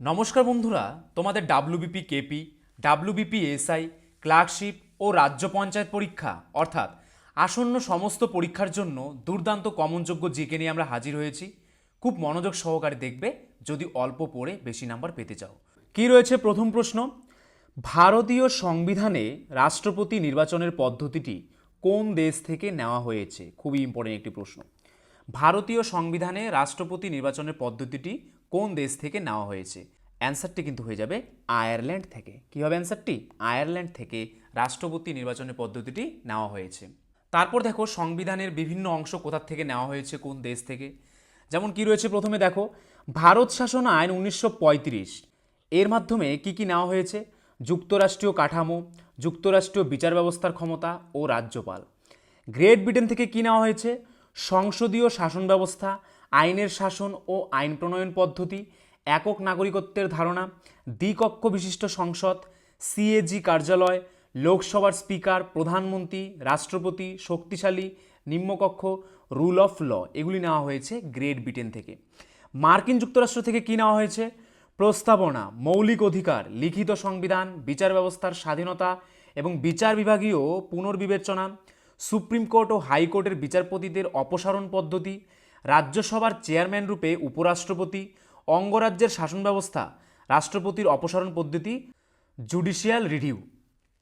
নমস্কার বন্ধুরা, তোমাদের WBP KP WBP SI clerkship ও রাজ্য পঞ্চায়েত পরীক্ষা, অর্থাৎ আসন্ন সমস্ত পরীক্ষার জন্য দুর্দান্ত কমনযোগ্য জিকে নিয়ে আমরা হাজির হয়েছি। খুব মনোযোগ সহকারে দেখবে, যদি অল্প পড়ে বেশি নাম্বার পেতে চাও। কি রয়েছে প্রথম প্রশ্ন? ভারতীয় সংবিধানে রাষ্ট্রপতি নির্বাচনের পদ্ধতিটি কোন দেশ থেকে নেওয়া হয়েছে? খুবই ইম্পর্টেন্ট একটি প্রশ্ন। ভারতীয় সংবিধানে রাষ্ট্রপতি নির্বাচনের পদ্ধতিটি কোন দেশ থেকে নেওয়া হয়েছে? অ্যান্সারটি কিন্তু হয়ে যাবে আয়ারল্যান্ড থেকে। কী হবে অ্যান্সারটি? আয়ারল্যান্ড থেকে রাষ্ট্রপতি নির্বাচনের পদ্ধতিটি নেওয়া হয়েছে। তারপর দেখো সংবিধানের বিভিন্ন অংশ কোথা থেকে নেওয়া হয়েছে, কোন দেশ থেকে? যেমন কি রয়েছে প্রথমে দেখো, ভারত শাসন আইন উনিশশো পঁয়ত্রিশ। এর মাধ্যমে কি কি নেওয়া হয়েছে? যুক্তরাষ্ট্রীয় কাঠামো, যুক্তরাষ্ট্রীয় বিচার ব্যবস্থার ক্ষমতা ও রাজ্যপাল। গ্রেট ব্রিটেন থেকে কি নেওয়া হয়েছে? সংসদীয় শাসন ব্যবস্থা আইনের শাসন ও আইন প্রণয়ন পদ্ধতি, একক নাগরিকত্বের ধারণা, দ্বিকক্ষ বিশিষ্ট সংসদ, সিএজি কার্যালয়, লোকসভার স্পিকার, প্রধানমন্ত্রী, রাষ্ট্রপতি, শক্তিশালী, নিম্নকক্ষ, রুল অফ ল, এগুলি নেওয়া হয়েছে গ্রেট ব্রিটেন থেকে। মার্কিন যুক্তরাষ্ট্র থেকে কি নেওয়া হয়েছে? প্রস্তাবনা, মৌলিক অধিকার, লিখিত সংবিধান, বিচার ব্যবস্থার স্বাধীনতা এবং বিচার বিভাগীয় পুনর্বিবেচনা, সুপ্রিম কোর্ট ও হাইকোর্টের বিচারপতিদের অপসারণ পদ্ধতি রাজ্যসভার চেয়ারম্যান রূপে উপরাষ্ট্রপতি, অঙ্গরাজ্যের শাসন ব্যবস্থা, রাষ্ট্রপতির অপসারণ পদ্ধতি, জুডিশিয়াল রিভিউ।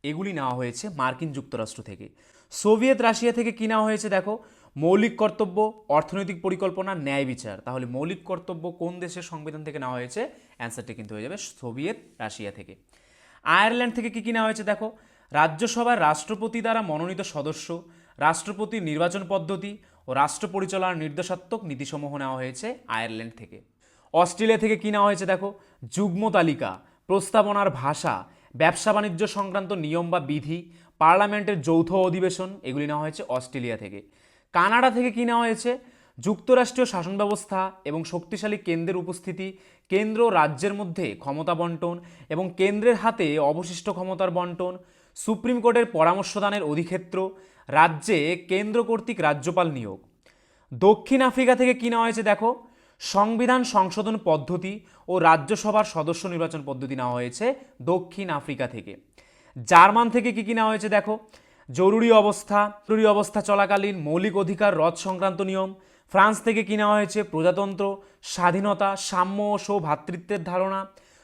এগুলি নেওয়া হয়েছে মার্কিন যুক্তরাষ্ট্র থেকে। সোভিয়েত রাশিয়া থেকে কি নেওয়া হয়েছে দেখো? মৌলিক কর্তব্য, অর্থনৈতিক পরিকল্পনা, ন্যায় বিচার। তাহলে মৌলিক কর্তব্য কোন দেশের সংবিধান থেকে নেওয়া হয়েছে? অ্যান্সারটি কিন্তু হয়ে যাবে সোভিয়েত রাশিয়া থেকে। আয়ারল্যান্ড থেকে কী কি নেওয়া হয়েছে দেখো? রাজ্যসভার রাষ্ট্রপতি দ্বারা মনোনীত সদস্য, রাষ্ট্রপতির নির্বাচন পদ্ধতি ও রাষ্ট্র পরিচালনার নির্দেশাত্মক নীতিসমূহ নেওয়া হয়েছে আয়ারল্যান্ড থেকে। অস্ট্রেলিয়া থেকে কি নেওয়া হয়েছে দেখো? যুগ্ম তালিকা, প্রস্তাবনার ভাষা, ব্যবসা বাণিজ্য সংক্রান্ত নিয়ম বা বিধি, পার্লামেন্টের যৌথ অধিবেশন, এগুলি নেওয়া হয়েছে অস্ট্রেলিয়া থেকে। কানাডা থেকে কি নেওয়া হয়েছে? যুক্তরাষ্ট্রীয় শাসন ব্যবস্থা এবং শক্তিশালী কেন্দ্রের উপস্থিতি, কেন্দ্র রাজ্যের মধ্যে ক্ষমতা বন্টন এবং কেন্দ্রের হাতে অবশিষ্ট ক্ষমতার বন্টন সুপ্রিম কোর্টের পরামর্শদানের অধিক্ষেত্র, রাজ্যে কেন্দ্র কর্তৃক রাজ্যপাল নিয়োগ। দক্ষিণ আফ্রিকা থেকে কি নেওয়া হয়েছে দেখো? সংবিধান সংশোধন পদ্ধতি ও রাজ্যসভার সদস্য নির্বাচন পদ্ধতি নেওয়া হয়েছে দক্ষিণ আফ্রিকা থেকে। জার্মান থেকে কি কি নেওয়া হয়েছে দেখো? জরুরি অবস্থা জরুরি অবস্থা চলাকালীন মৌলিক অধিকার রদ সংক্রান্ত নিয়ম। ফ্রান্স থেকে কি নেওয়া হয়েছে? প্রজাতন্ত্র, স্বাধীনতা, সাম্য ও সৌভ্রাতৃত্বের ধারণা।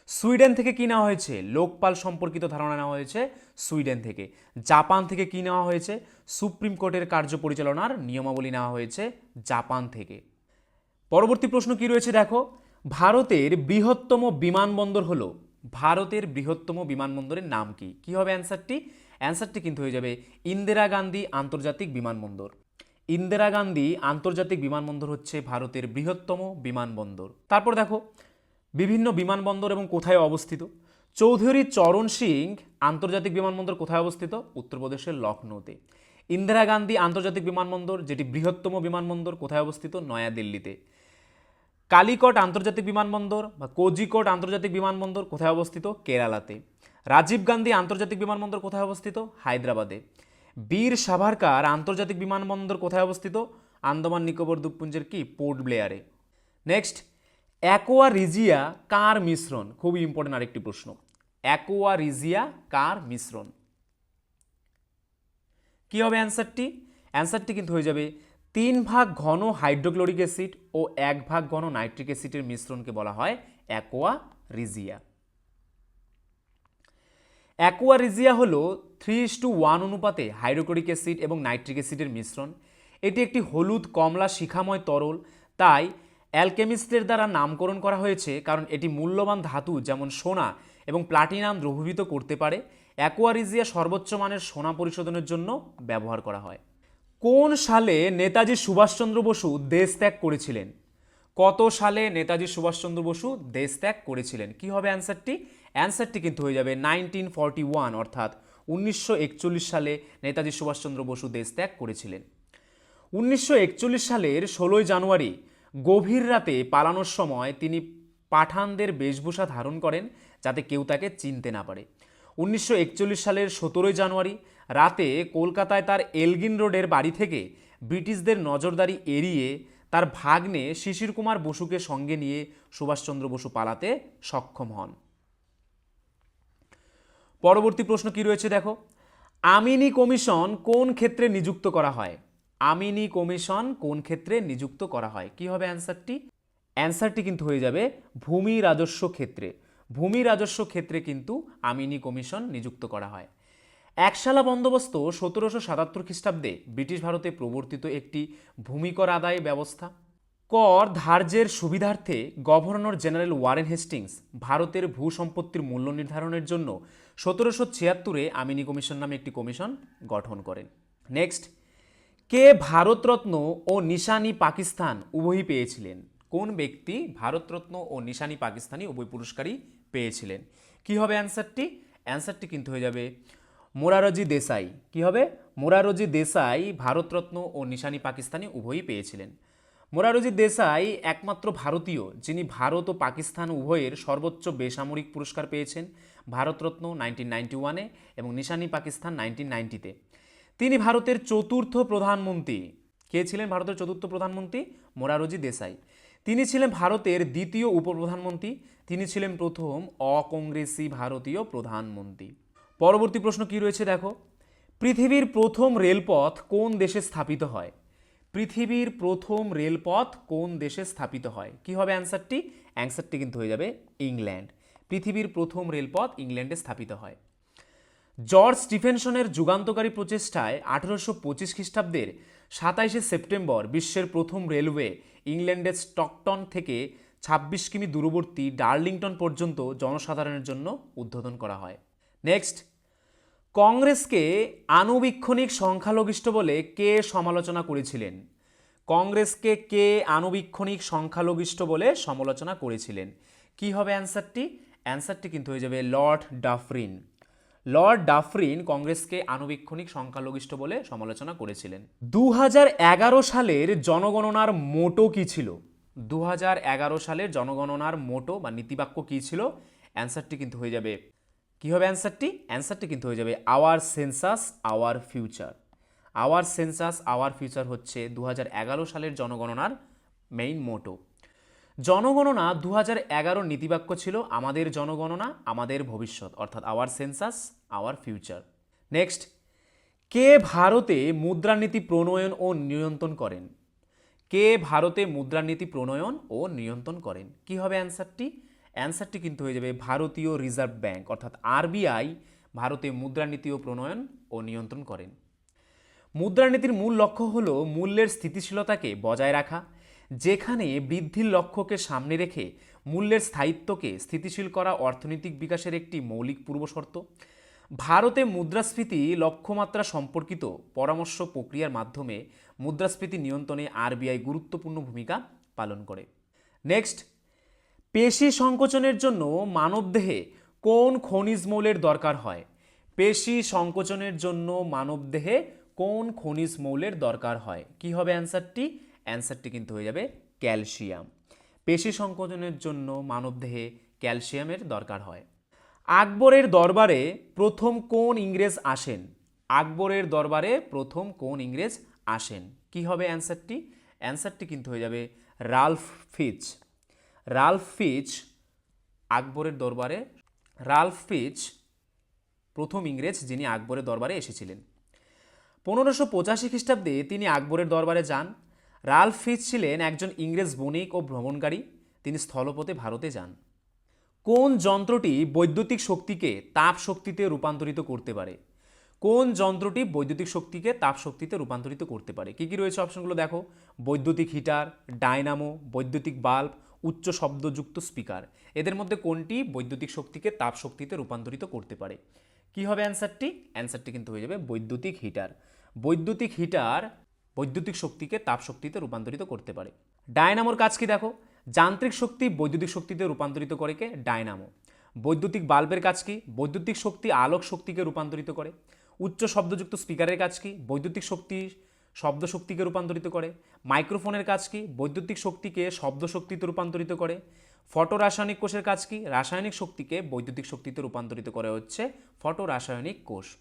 সুইডেন থেকে কি নেওয়া হয়েছে? লোকপাল সম্পর্কিত ধারণা নেওয়া হয়েছে সুইডেন থেকে। জাপান থেকে কি নেওয়া হয়েছে? সুপ্রিম কোর্টের কার্য পরিচালনার নিয়মাবলী নেওয়া হয়েছে জাপান থেকে। পরবর্তী প্রশ্ন কি রয়েছে দেখো? ভারতের বৃহত্তম বিমানবন্দর হলো, ভারতের বৃহত্তম বিমানবন্দরের নাম কি? কি হবে অ্যান্সারটি? অ্যান্সারটি কিন্তু হয়ে যাবে ইন্দিরা গান্ধী আন্তর্জাতিক বিমানবন্দর। ইন্দিরা গান্ধী আন্তর্জাতিক বিমানবন্দর হচ্ছে ভারতের বৃহত্তম বিমানবন্দর। তারপর দেখো বিভিন্ন বিমানবন্দর এবং কোথায় অবস্থিত? চৌধুরী চরণ সিং আন্তর্জাতিক বিমানবন্দর কোথায় অবস্থিত? উত্তরপ্রদেশের লখনৌতে ইন্দিরা গান্ধী আন্তর্জাতিক বিমানবন্দর, যেটি বৃহত্তম বিমানবন্দর, কোথায় অবস্থিত? নয়াদিল্লিতে। কালিকট আন্তর্জাতিক বিমানবন্দর বা কোজিকোট আন্তর্জাতিক বিমানবন্দর কোথায় অবস্থিত? কেরালাতে। রাজীব গান্ধী আন্তর্জাতিক বিমানবন্দর কোথায় অবস্থিত? হায়দ্রাবাদে। বীর সাভারকার আন্তর্জাতিক বিমানবন্দর কোথায় অবস্থিত? আন্দামান নিকোবর দ্বীপপুঞ্জের কি? পোর্ট ব্লেয়ারে। নেক্সট। অ্যাকোয়া রিজিয়া কার মিশ্রণ? খুবই ইম্পর্টেন্ট আরেকটি প্রশ্ন। অ্যাকোয়া রিজিয়া কার মিশ্রণ? কি হবে অ্যান্সারটি? অ্যান্সারটি কিন্তু হয়ে যাবে তিন ভাগ ঘন হাইড্রোক্লোরিক অ্যাসিড ও এক ভাগ ঘন নাইট্রিক অ্যাসিডের মিশ্রণকে বলা হয় অ্যাকোয়া রিজিয়া। অ্যাকোয়া রিজিয়া হলো থ্রি টু ওয়ান অনুপাতে হাইড্রোক্লোরিক অ্যাসিড এবং নাইট্রিক অ্যাসিডের মিশ্রণ। এটি একটি হলুদ কমলা শিখাময় তরল, তাই অ্যালকেমিস্টের দ্বারা নামকরণ করা হয়েছে কারণ এটি মূল্যবান ধাতু যেমন সোনা এবং প্লাটিনাম দ্রবীভূত করতে পারে। অ্যাকোয়ারিজিয়া সর্বোচ্চ মানের সোনা পরিশোধনের জন্য ব্যবহার করা হয়। কোন সালে নেতাজি সুভাষচন্দ্র বসু দেশ ত্যাগ করেছিলেন? কত সালে নেতাজি সুভাষচন্দ্র বসু দেশ ত্যাগ করেছিলেন? কি হবে অ্যান্সারটি? অ্যান্সারটি কিন্তু হয়ে যাবে নাইনটিন ফর্টি ওয়ান, অর্থাৎ উনিশশো একচল্লিশ সালে নেতাজি সুভাষচন্দ্র বসু দেশ ত্যাগ করেছিলেন। উনিশশো একচল্লিশ সালের ষোলোই জানুয়ারি গভীর রাতে পালানোর সময় তিনি পাঠানদের বেশভূষা ধারণ করেন যাতে কেউ তাকে চিনতে না পারে। উনিশশো একচল্লিশ সালের সতেরোই জানুয়ারি রাতে কলকাতায় তার এলগিন রোডের বাড়ি থেকে ব্রিটিশদের নজরদারি এড়িয়ে তার ভাগ্নে শিশির কুমার বসুকে সঙ্গে নিয়ে সুভাষচন্দ্র বসু পালাতে সক্ষম হন। পরবর্তী প্রশ্ন কি রয়েছে দেখো? আমিনি কমিশন কোন ক্ষেত্রে নিযুক্ত করা হয়? আমিনি কমিশন কোন ক্ষেত্রে নিযুক্ত করা হয়? কি হবে অ্যান্সারটি? অ্যান্সারটি কিন্তু হয়ে যাবে ভূমি রাজস্ব ক্ষেত্রে। ভূমি রাজস্ব ক্ষেত্রে কিন্তু আমিনি কমিশন নিযুক্ত করা হয়। একশালা বন্দোবস্ত সতেরোশো সাতাত্তর খ্রিস্টাব্দে ব্রিটিশ ভারতে প্রবর্তিত একটি ভূমিকর আদায় ব্যবস্থা। কর ধার্যের সুবিধার্থে গভর্নর জেনারেল ওয়ারেন হেস্টিংস ভারতের ভূ সম্পত্তির মূল্য নির্ধারণের জন্য সতেরোশো ছিয়াত্তরে আমিনি কমিশন নামে একটি কমিশন গঠন করেন। নেক্সট। কে ভারতরত্ন ও নিশানি পাকিস্তান উভয়ই পেয়েছিলেন? কোন ব্যক্তি ভারতরত্ন ও নিশানি পাকিস্তানি উভয় পুরস্কারই পেয়েছিলেন? কি হবে অ্যান্সারটি? অ্যান্সারটি কিন্তু হয়ে যাবে মোরারজি দেশাই। কি হবে? মোরারজি দেশাই ভারতরত্ন ও নিশানি পাকিস্তানি উভয়ই পেয়েছিলেন। মোরারজি দেশাই একমাত্র ভারতীয় যিনি ভারত ও পাকিস্তান উভয়ের সর্বোচ্চ বেসামরিক পুরস্কার পেয়েছেন। ভারতরত্ন নাইনটিন নাইনটি ওয়ানে এবং নিশানি পাকিস্তান নাইনটিন নাইনটিতে তিনি ভারতের চতুর্থ প্রধানমন্ত্রী। কে ছিলেন ভারতের চতুর্থ প্রধানমন্ত্রী? মোরারজি দেশাই। তিনি ছিলেন ভারতের দ্বিতীয় উপপ্রধানমন্ত্রী। তিনি ছিলেন প্রথম অকংগ্রেসি ভারতীয় প্রধানমন্ত্রী। পরবর্তী প্রশ্ন কি রয়েছে দেখো? পৃথিবীর প্রথম রেলপথ কোন দেশে স্থাপিত হয়? পৃথিবীর প্রথম রেলপথ কোন দেশে স্থাপিত হয়? কি হবে অ্যান্সারটি? অ্যান্সারটি কিন্তু হয়ে যাবে ইংল্যান্ড। পৃথিবীর প্রথম রেলপথ ইংল্যান্ডে স্থাপিত হয়। জর্জ স্টিফেনসনের যুগান্তকারী প্রচেষ্টায় আঠেরোশো পঁচিশ খ্রিস্টাব্দের সাতাইশে সেপ্টেম্বর বিশ্বের প্রথম রেলওয়ে ইংল্যান্ডের স্টকটন থেকে ছাব্বিশ কিমি দূরবর্তী ডার্লিংটন পর্যন্ত জনসাধারণের জন্য উদ্বোধন করা হয়। নেক্সট, কংগ্রেসকে আনুবীক্ষণিক সংখ্যালঘিষ্ঠ বলে কে সমালোচনা করেছিলেন? কংগ্রেসকে কে আনুবীক্ষণিক সংখ্যালঘিষ্ঠ বলে সমালোচনা করেছিলেন? কি হবে অ্যান্সারটি? অ্যান্সারটি কিন্তু হয়ে যাবে লর্ড ডাফরিন। লর্ড ডাফরিন কংগ্রেসকে আনুবীক্ষণিক সংখ্যালঘিষ্ঠ বলে সমালোচনা করেছিলেন। দু হাজার এগারো সালের জনগণনার মোটো কি ছিল? দু হাজার এগারো সালের জনগণনার মোটো বা নীতিবাক্য কি ছিল? অ্যান্সারটি কিন্তু হয়ে যাবে। কি হবে অ্যান্সারটি? অ্যান্সারটি কিন্তু হয়ে যাবে our census, our future. Our census, our future হচ্ছে দু হাজার এগারো সালের জনগণনার মেইন মোটো। জনগণনা দু হাজার নীতিবাক্য ছিল, আমাদের জনগণনা, আমাদের ভবিষ্যৎ। অর্থাৎ our census our future next কে ভারতে মুদ্রানীতি প্রণয়ন ও নিয়ন্ত্রণ করেন? কে ভারতে মুদ্রানীতি প্রণয়ন ও নিয়ন্ত্রণ করেন? কি হবে অ্যান্সারটি অ্যান্সারটি কিন্তু হয়ে যাবে ভারতীয় রিজার্ভ ব্যাংক অর্থাৎ আরবিআই ভারতে মুদ্রানীতি ও প্রণয়ন ও নিয়ন্ত্রণ করেন। মুদ্রানীতির মূল লক্ষ্য হল মূল্যের স্থিতিশীলতাকে বজায় রাখা। যেখানে বৃদ্ধির লক্ষ্যকে সামনে রেখে মূল্যের স্থায়িত্বকে স্থিতিশীল করা অর্থনৈতিক বিকাশের একটি মৌলিক পূর্বশর্ত। ভারতে মুদ্রাস্ফীতি লক্ষ্যমাত্রা সম্পর্কিত পরামর্শ প্রক্রিয়ার মাধ্যমে মুদ্রাস্ফীতি নিয়ন্ত্রণে আরবিআই গুরুত্বপূর্ণ ভূমিকা পালন করে। নেক্সট পেশি সংকোচনের জন্য মানবদেহে কোন খনিজ মৌলের দরকার হয়? পেশি সংকোচনের জন্য মানবদেহে কোন খনিজ মৌলের দরকার হয়? কি হবে অ্যান্সারটি অ্যান্সারটি কিন্তু হয়ে যাবে ক্যালসিয়াম। পেশি সংকোচনের জন্য মানবদেহে ক্যালসিয়ামের দরকার হয়। আকবরের দরবারে প্রথম কোন ইংরেজ আসেন? আকবরের দরবারে প্রথম কোন ইংরেজ আসেন? কি হবে অ্যান্সারটি? অ্যান্সারটি কিন্তু হয়ে যাবে রালফ ফিচ। রালফ ফিচ আকবরের দরবারে, রালফ ফিচ প্রথম ইংরেজ যিনি আকবরের দরবারে এসেছিলেন। পনেরোশো পঁচাশি খ্রিস্টাব্দে তিনি আকবরের দরবারে যান। রালফ ফিচ ছিলেন একজন ইংরেজ বণিক ও ভ্রমণকারী। তিনি স্থলপথে ভারতে যান। কোন যন্ত্রটি বৈদ্যুতিক শক্তিকে তাপ শক্তিতে রূপান্তরিত করতে পারে? কোন যন্ত্রটি বৈদ্যুতিক শক্তিকে তাপ শক্তিতে রূপান্তরিত করতে পারে? কী কী রয়েছে অপশনগুলো দেখো। বৈদ্যুতিক হিটার, ডায়নামো, বৈদ্যুতিক বাল্ব, উচ্চ শব্দযুক্ত স্পিকার। এদের মধ্যে কোনটি বৈদ্যুতিক শক্তিকে তাপ শক্তিতে রূপান্তরিত করতে পারে? কি হবে অ্যান্সারটি? অ্যান্সারটি কিন্তু হয়ে যাবে বৈদ্যুতিক হিটার। বৈদ্যুতিক হিটার বৈদ্যুতিক শক্তিকে তাপ শক্তিতে রূপান্তরিত করতে পারে। ডায়নামোর কাজ কি দেখো? যান্ত্রিক শক্তি বৈদ্যুতিক শক্তিতে রূপান্তরিত করে কে? ডায়নামো। বৈদ্যুতিক বাল্বের কাজ কি? বৈদ্যুতিক শক্তি আলোক শক্তিকে রূপান্তরিত করে। উচ্চ শব্দযুক্ত স্পিকারের কাজ কি? বৈদ্যুতিক শক্তি শব্দ শক্তিকে রূপান্তরিত করে। মাইক্রোফোনের কাজ কি? বৈদ্যুতিক শক্তিকে শব্দ শক্তিতে রূপান্তরিত করে। ফটো রাসায়নিক কোষের কাজ কি? রাসায়নিক শক্তিকে বৈদ্যুতিক শক্তিতে রূপান্তরিত করে হচ্ছে ফটো রাসায়নিক কোষ।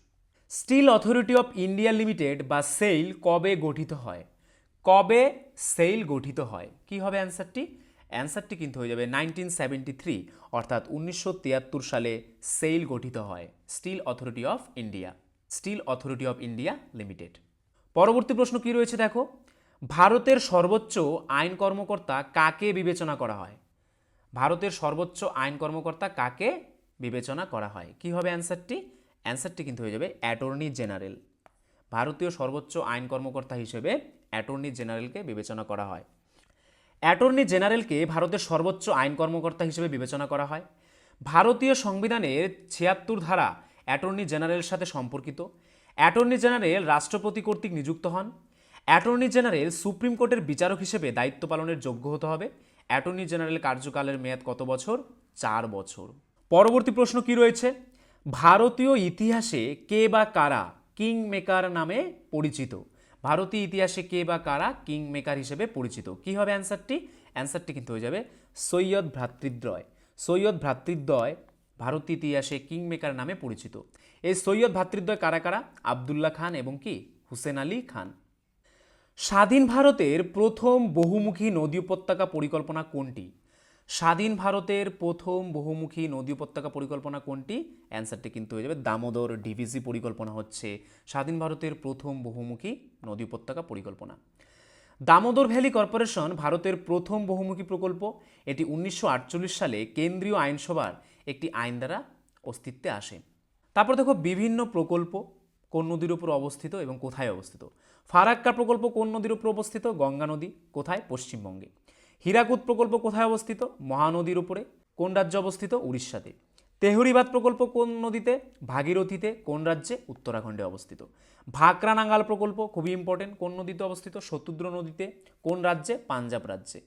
Steel Authority of India Limited বা সেইল কবে গঠিত হয়? কবে সেল গঠিত হয়? কি হবে অ্যান্সারটি? অ্যান্সারটি কিন্তু হয়ে যাবে নাইনটিন সেভেন্টি থ্রি, অর্থাৎ উনিশশো তিয়াত্তর সালে সেল গঠিত হয় Steel Authority of India, Steel Authority of India Limited. পরবর্তী প্রশ্ন কি রয়েছে দেখো? ভারতের সর্বোচ্চ আইন কর্মকর্তা কাকে বিবেচনা করা হয়? ভারতের সর্বোচ্চ আইন কর্মকর্তা কাকে বিবেচনা করা হয়? কি হবে অ্যান্সারটি? অ্যান্সারটি কিন্তু হয়ে যাবে অ্যাটর্নি জেনারেল। ভারতীয় সর্বোচ্চ আইন কর্মকর্তা হিসেবে অ্যাটর্নি জেনারেলকে বিবেচনা করা হয়। অ্যাটর্নি জেনারেলকে ভারতের সর্বোচ্চ আইন কর্মকর্তা হিসেবে বিবেচনা করা হয়। ভারতীয় সংবিধানের ছিয়াত্তর ধারা অ্যাটর্নি জেনারেলের সাথে সম্পর্কিত। অ্যাটর্নি জেনারেল রাষ্ট্রপতি কর্তৃক নিযুক্ত হন। অ্যাটর্নি জেনারেল সুপ্রিম কোর্টের বিচারক হিসেবে দায়িত্ব পালনের যোগ্য হতে হবে। অ্যাটর্নি জেনারেল কার্যকালের মেয়াদ কত বছর? চার বছর। পরবর্তী প্রশ্ন কি রয়েছে? ভারতীয় ইতিহাসে কে বা কারা কিং মেকার নামে পরিচিত? ভারতীয় ইতিহাসে কে বা কারা কিং মেকার হিসেবে পরিচিত? কি হবে অ্যান্সারটি? অ্যান্সারটি কিন্তু হয়ে যাবে সৈয়দ ভ্রাতৃদ্বয়। সৈয়দ ভ্রাতৃদ্বয় ভারতীয় ইতিহাসে কিং মেকার নামে পরিচিত। এই সৈয়দ ভ্রাতৃদ্বয় কারা কারা? আবদুল্লাহ খান এবং কি? হুসেন আলী খান। স্বাধীন ভারতের প্রথম বহুমুখী নদী উপত্যকা পরিকল্পনা কোনটি? স্বাধীন ভারতের প্রথম বহুমুখী নদী উপত্যকা পরিকল্পনা কোনটি? অ্যান্সারটি কিন্তু হয়ে যাবে দামোদর ডিভিসি পরিকল্পনা হচ্ছে স্বাধীন ভারতের প্রথম বহুমুখী নদী উপত্যকা পরিকল্পনা। দামোদর ভ্যালি কর্পোরেশন ভারতের প্রথম বহুমুখী প্রকল্প। এটি উনিশশো আটচল্লিশ সালে কেন্দ্রীয় আইনসভার একটি আইন দ্বারা অস্তিত্বে আসে। তারপর দেখো বিভিন্ন প্রকল্প কোন নদীর উপর অবস্থিত এবং কোথায় অবস্থিত। ফারাক্কা প্রকল্প কোন নদীর উপর অবস্থিত? গঙ্গা নদী। কোথায়? পশ্চিমবঙ্গে। হীরাকুদ প্রকল্প কোথায় অবস্থিত? মহানদীর উপরে। কোন রাজ্যে অবস্থিত? উড়িষ্যাতে। তেহরিবাদ প্রকল্প কোন নদীতে? ভাগীরথীতে। কোন রাজ্যে? উত্তরাখণ্ডে অবস্থিত। ভাকরা নাঙ্গাল প্রকল্প খুবই ইম্পর্টেন্ট কোন নদীতে অবস্থিত? শত্রুদ্র নদীতে। কোন রাজ্যে? পাঞ্জাব রাজ্যে।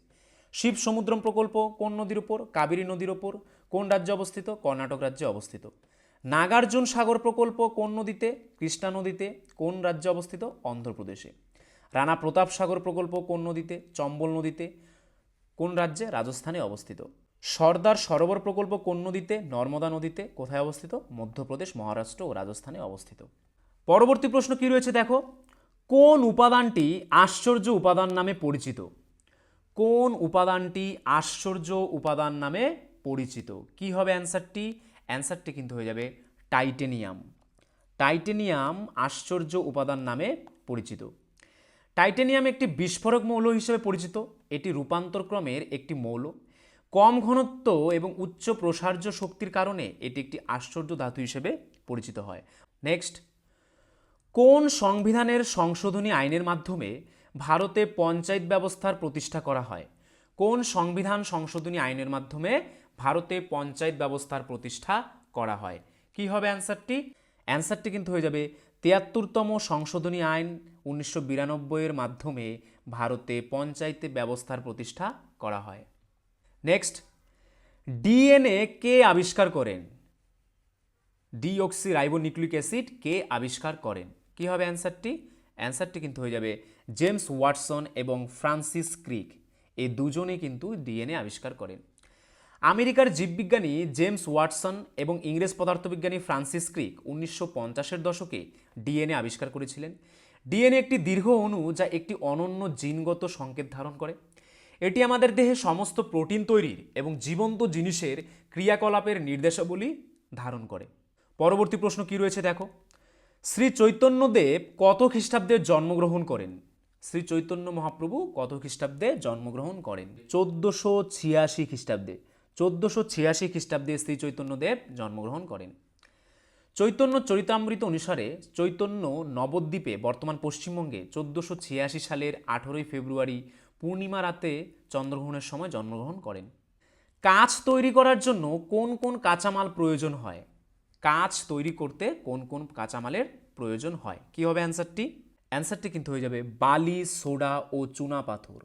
শিব সমুদ্রম প্রকল্প কোন নদীর উপর? কাবেরী নদীর উপর। কোন রাজ্যে অবস্থিত? কর্ণাটক রাজ্যে অবস্থিত। নাগার্জুন সাগর প্রকল্প কোন নদীতে? কৃষ্ণা নদীতে। কোন রাজ্যে অবস্থিত? অন্ধ্রপ্রদেশে। রানা প্রতাপ সাগর প্রকল্প কোন নদীতে? চম্বল নদীতে। কোন রাজ্যে রাজস্থানে অবস্থিত? সর্দার সরোবর প্রকল্প কোন নদীতে, নর্মদা নদীতে কোথায় অবস্থিত? মধ্যপ্রদেশ, মহারাষ্ট্র ও রাজস্থানে অবস্থিত। পরবর্তী প্রশ্ন কি রয়েছে দেখো? কোন উপাদানটি আশ্চর্য উপাদান নামে পরিচিত? কোন উপাদানটি আশ্চর্য উপাদান নামে পরিচিত? কি হবে অ্যান্সারটি? অ্যান্সারটি কিন্তু হয়ে যাবে টাইটেনিয়াম। টাইটেনিয়াম আশ্চর্য উপাদান নামে পরিচিত। টাইটেনিয়াম একটি বিস্ফোরক মৌল হিসেবে পরিচিত। এটি রূপান্তরক্রমের একটি মৌল। কম ঘনত্ব এবং উচ্চ প্রসার্য শক্তির কারণে এটি একটি আশ্চর্য ধাতু হিসেবে পরিচিত হয়। নেক্সট, কোন সংবিধানের সংশোধনী আইনের মাধ্যমে ভারতে পঞ্চায়েত ব্যবস্থার প্রতিষ্ঠা করা হয়? কোন সংবিধান সংশোধনী আইনের মাধ্যমে ভারতে পঞ্চায়েত ব্যবস্থার প্রতিষ্ঠা করা হয়? কি হবে অ্যান্সারটি? অ্যান্সারটি কিন্তু হয়ে যাবে তিয়াত্তরতম সংশোধনী আইন উনিশশো বিরানব্বইয়ের মাধ্যমে ভারতে পঞ্চায়েত ব্যবস্থার প্রতিষ্ঠা করা হয়। নেক্সট ডিএনএ কে আবিষ্কার করেন? ডিঅক্সি রাইবোনিউক্লিক অ্যাসিড কে আবিষ্কার করেন? কি হবে অ্যান্সারটি? অ্যান্সারটি কিন্তু হয়ে যাবে জেমস ওয়াটসন এবং ফ্রান্সিস ক্রিক। এই দুজনে কিন্তু ডিএনএ আবিষ্কার করেন। আমেরিকার জীববিজ্ঞানী জেমস ওয়াটসন এবং ইংরেজ পদার্থবিজ্ঞানী ফ্রান্সিস ক্রিক উনিশশো পঞ্চাশের দশকে ডিএনএ আবিষ্কার করেছিলেন। ডিএনএ একটি দীর্ঘ অণু যা একটি অনন্য জিনগত সংকেত ধারণ করে। এটি আমাদের দেহে সমস্ত প্রোটিন তৈরির এবং জীবন্ত জিনিসের ক্রিয়াকলাপের নির্দেশাবলী ধারণ করে। পরবর্তী প্রশ্ন কি রয়েছে দেখো? শ্রী চৈতন্যদেব কত খ্রিস্টাব্দে জন্মগ্রহণ করেন? শ্রী চৈতন্য মহাপ্রভু কত খ্রিস্টাব্দে জন্মগ্রহণ করেন? চোদ্দোশো ছিয়াশি খ্রিস্টাব্দে। চোদ্দোশো ছিয়াশি খ্রিস্টাব্দে শ্রী চৈতন্যদেব জন্মগ্রহণ করেন। চৈতন্য চরিতামৃত অনুসারে চৈতন্য নবদ্বীপে বর্তমান পশ্চিমবঙ্গে চোদ্দোশো ছিয়াশি সালের আঠেরোই ফেব্রুয়ারি পূর্ণিমা রাতে চন্দ্রগ্রহণের সময় জন্মগ্রহণ করেন। কাঁচ তৈরি করার জন্য কোন কোন কাঁচামাল প্রয়োজন হয়? কাঁচ তৈরি করতে কোন কোন কাঁচামালের প্রয়োজন হয়? কি হবে অ্যান্সারটি? অ্যান্সারটি কিন্তু হয়ে যাবে বালি, সোডা ও চুনা পাথর।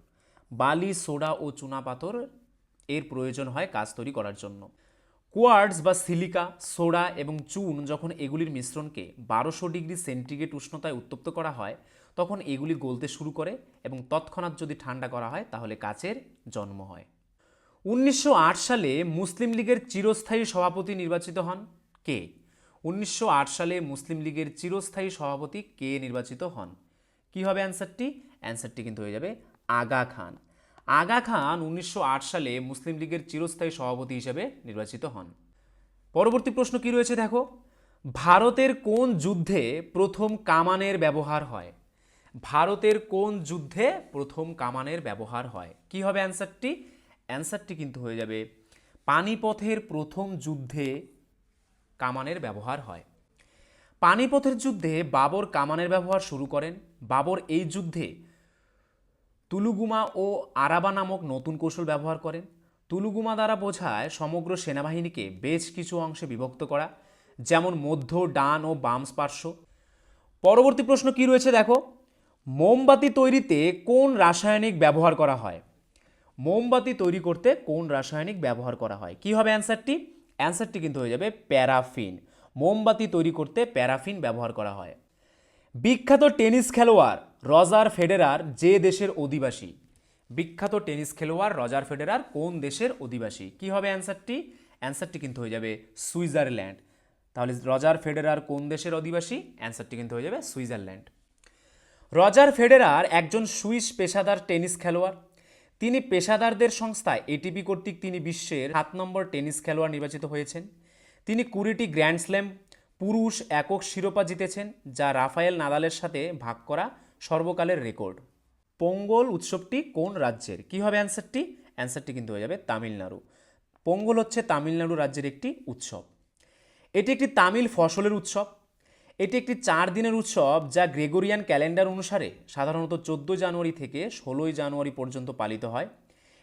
বালি, সোডা ও চুনা পাথর এর প্রয়োজন হয় কাজ তৈরি করার জন্য। কোয়ার্ডস বা সিলিকা, সোডা এবং চুন যখন এগুলির মিশ্রণকে বারোশো ডিগ্রি সেন্টিগ্রেড উষ্ণতায় উত্তপ্ত করা হয়, তখন এগুলি গলতে শুরু করে এবং তৎক্ষণাৎ যদি ঠান্ডা করা হয়, তাহলে কাচের জন্ম হয়। উনিশশো আট সালে মুসলিম লীগের চিরস্থায়ী সভাপতি নির্বাচিত হন কে? উনিশশো আট সালে মুসলিম লীগের চিরস্থায়ী সভাপতি কে নির্বাচিত হন? কি হবে অ্যান্সারটি? অ্যান্সারটি কিন্তু হয়ে যাবে আগা খান। আগা খান উনিশশো আট সালে মুসলিম লীগের চিরস্থায়ী সভাপতি হিসেবে নির্বাচিত হন। পরবর্তী প্রশ্ন কি রয়েছে দেখো? ভারতের কোন যুদ্ধে প্রথম কামানের ব্যবহার হয়? ভারতের কোন যুদ্ধে প্রথম কামানের ব্যবহার হয়? কি হবে অ্যান্সারটি? অ্যান্সারটি কিন্তু হয়ে যাবে, পানিপথের প্রথম যুদ্ধে কামানের ব্যবহার হয়। পানিপথের যুদ্ধে বাবর কামানের ব্যবহার শুরু করেন। বাবর এই যুদ্ধে তুলুগুমা ও আরাবা নামক নতুন কৌশল ব্যবহার করেন। তুলুগুমা দ্বারা বোঝায় সমগ্র সেনাবাহিনীকে বেশ কিছু অংশে বিভক্ত করা, যেমন মধ্য, ডান ও বাম পার্শ্ব পরবর্তী প্রশ্ন কি রয়েছে দেখো? মোমবাতি তৈরিতে কোন রাসায়নিক ব্যবহার করা হয়? মোমবাতি তৈরি করতে কোন রাসায়নিক ব্যবহার করা হয়? কি হবে অ্যান্সারটি? অ্যান্সারটি কিন্তু হয়ে যাবে প্যারাফিন। মোমবাতি তৈরি করতে প্যারাফিন ব্যবহার করা হয়। বিখ্যাত টেনিস খেলোয়াড় রজার ফেডেরার যে দেশের অধিবাসী। বিখ্যাত টেনিস খেলোয়াড় রজার ফেডেরার কোন দেশের অধিবাসী? কি হবে অ্যান্সারটি? অ্যান্সারটি কিন্তু হয়ে যাবে সুইজারল্যান্ড। তাহলে রজার ফেডেরার কোন দেশের অধিবাসী? অ্যান্সারটি কিন্তু হয়ে যাবে সুইজারল্যান্ড। রজার ফেডেরার একজন সুইস পেশাদার টেনিস খেলোয়াড়। তিনি পেশাদারদের সংস্থায় এটিপি কর্তৃক তিনি বিশ্বের সাত নম্বর টেনিস খেলোয়াড় নির্বাচিত হয়েছেন। তিনি কুড়িটি গ্র্যান্ড স্ল্যাম, পুরুষ একক শিরোপা জিতেছেন, যা রাফায়েল নাদালের সাথে ভাগ করা সর্বকালের রেকর্ড। পোঙ্গল উৎসবটি কোন রাজ্যের? কি হবে অ্যান্সারটি? অ্যান্সারটি কিন্তু হয়ে যাবে তামিলনাড়ু। পোঙ্গল হচ্ছে তামিলনাড়ু রাজ্যের একটি উৎসব। এটি একটি তামিল ফসলের উৎসব। এটি একটি চার দিনের উৎসব যা গ্রেগরিয়ান ক্যালেন্ডার অনুসারে সাধারণত চোদ্দোই জানুয়ারি থেকে ষোলোই জানুয়ারি পর্যন্ত পালিত হয়।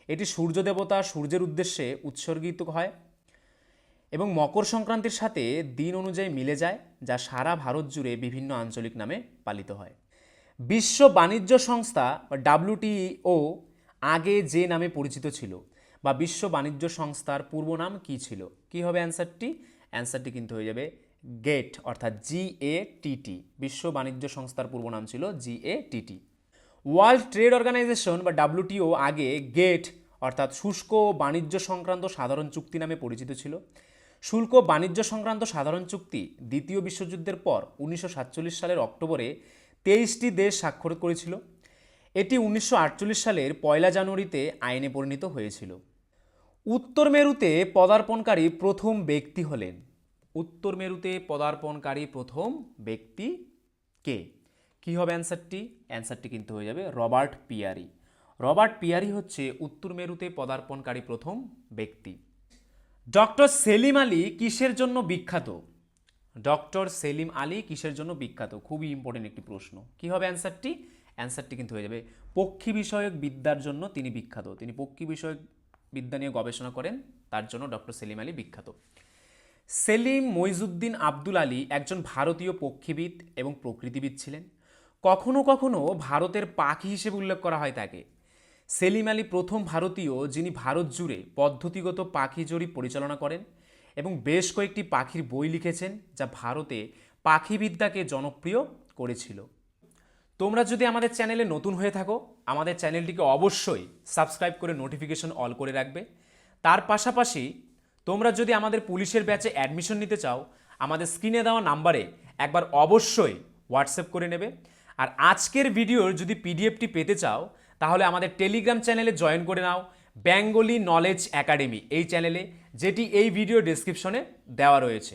এটি সূর্য দেবতা সূর্যের উদ্দেশ্যে উৎসর্গিত হয় এবং মকর সংক্রান্তির সাথে দিন অনুযায়ী মিলে যায় যা সারা ভারত জুড়ে বিভিন্ন আঞ্চলিক নামে পালিত হয়। বিশ্ব বাণিজ্য সংস্থা বা ডাব্লিউটিও আগে যে নামে পরিচিত ছিল বা বিশ্ব বাণিজ্য সংস্থার পূর্ব নাম কী ছিল? কি হবে অ্যান্সারটি? অ্যান্সারটি কিন্তু হয়ে যাবে গেট, অর্থাৎ জি এ টিটি বিশ্ব বাণিজ্য সংস্থার পূর্ব নাম ছিল G A T T World Trade Organization বা ডাব্লিউটিও আগে গেট, অর্থাৎ শুষ্ক বাণিজ্য সংক্রান্ত সাধারণ চুক্তি নামে পরিচিত ছিল। শুল্ক বাণিজ্য সংক্রান্ত সাধারণ চুক্তি দ্বিতীয় বিশ্বযুদ্ধের পর উনিশশো সাতচল্লিশ সালের অক্টোবরে তেইশটি দেশ স্বাক্ষর করেছিল। এটি উনিশশো আটচল্লিশ সালের পয়লা জানুয়ারিতে আইনে পরিণত হয়েছিল। উত্তর মেরুতে পদার্পণকারী প্রথম ব্যক্তি হলেন। উত্তর মেরুতে পদার্পণকারী প্রথম ব্যক্তি কে? কি হবে অ্যান্সারটি? অ্যান্সারটি কিন্তু হয়ে যাবে রবার্ট পিয়ারি। রবার্ট পিয়ারি হচ্ছে উত্তর মেরুতে পদার্পণকারী প্রথম ব্যক্তি। ডক্টর সেলিম আলী কিসের জন্য বিখ্যাত? ডক্টর সেলিম আলী কিসের জন্য বিখ্যাত? খুবই ইম্পর্টেন্ট একটি প্রশ্ন। কি হবে অ্যান্সারটি অ্যান্সারটি কিন্তু হয়ে যাবে পক্ষী বিষয়ক বিদ্যার জন্য তিনি বিখ্যাত। তিনি পক্ষী বিষয়ক বিদ্যা নিয়ে গবেষণা করেন, তার জন্য ডক্টর সেলিম আলী বিখ্যাত। সেলিম মইজুদ্দিন আব্দুল আলী একজন ভারতীয় পক্ষীবিদ এবং প্রকৃতিবিদ ছিলেন। কখনো কখনো ভারতের পাখি হিসেবে উল্লেখ করা হয় তাকে। সেলিম আলী প্রথম ভারতীয় যিনি ভারত জুড়ে পদ্ধতিগত পাখি জরিপ পরিচালনা করেন। এবং বেশ কয়েকটি পাখির বই লিখেছেন, যা ভারতে পাখিবিদ্যাকে জনপ্রিয় করেছিল। তোমরা যদি আমাদের চ্যানেলে নতুন হয়ে থাকো, আমাদের চ্যানেলটিকে অবশ্যই সাবস্ক্রাইব করে নোটিফিকেশন অল করে রাখবে। তার পাশাপাশি, তোমরা যদি আমাদের পুলিশের ব্যাচে অ্যাডমিশন নিতে চাও, আমাদের স্ক্রিনে দেওয়া নাম্বারে একবার অবশ্যই হোয়াটসঅ্যাপ করে নেবে। আর আজকের ভিডিওর যদি পিডিএফটি পেতে চাও, তাহলে আমাদের টেলিগ্রাম চ্যানেলে জয়েন করে নাও। বেঙ্গলি নলেজ একাডেমি এই চ্যানেলে যেটি এই ভিডিও ডিসক্রিপশনে দেওয়া রয়েছে।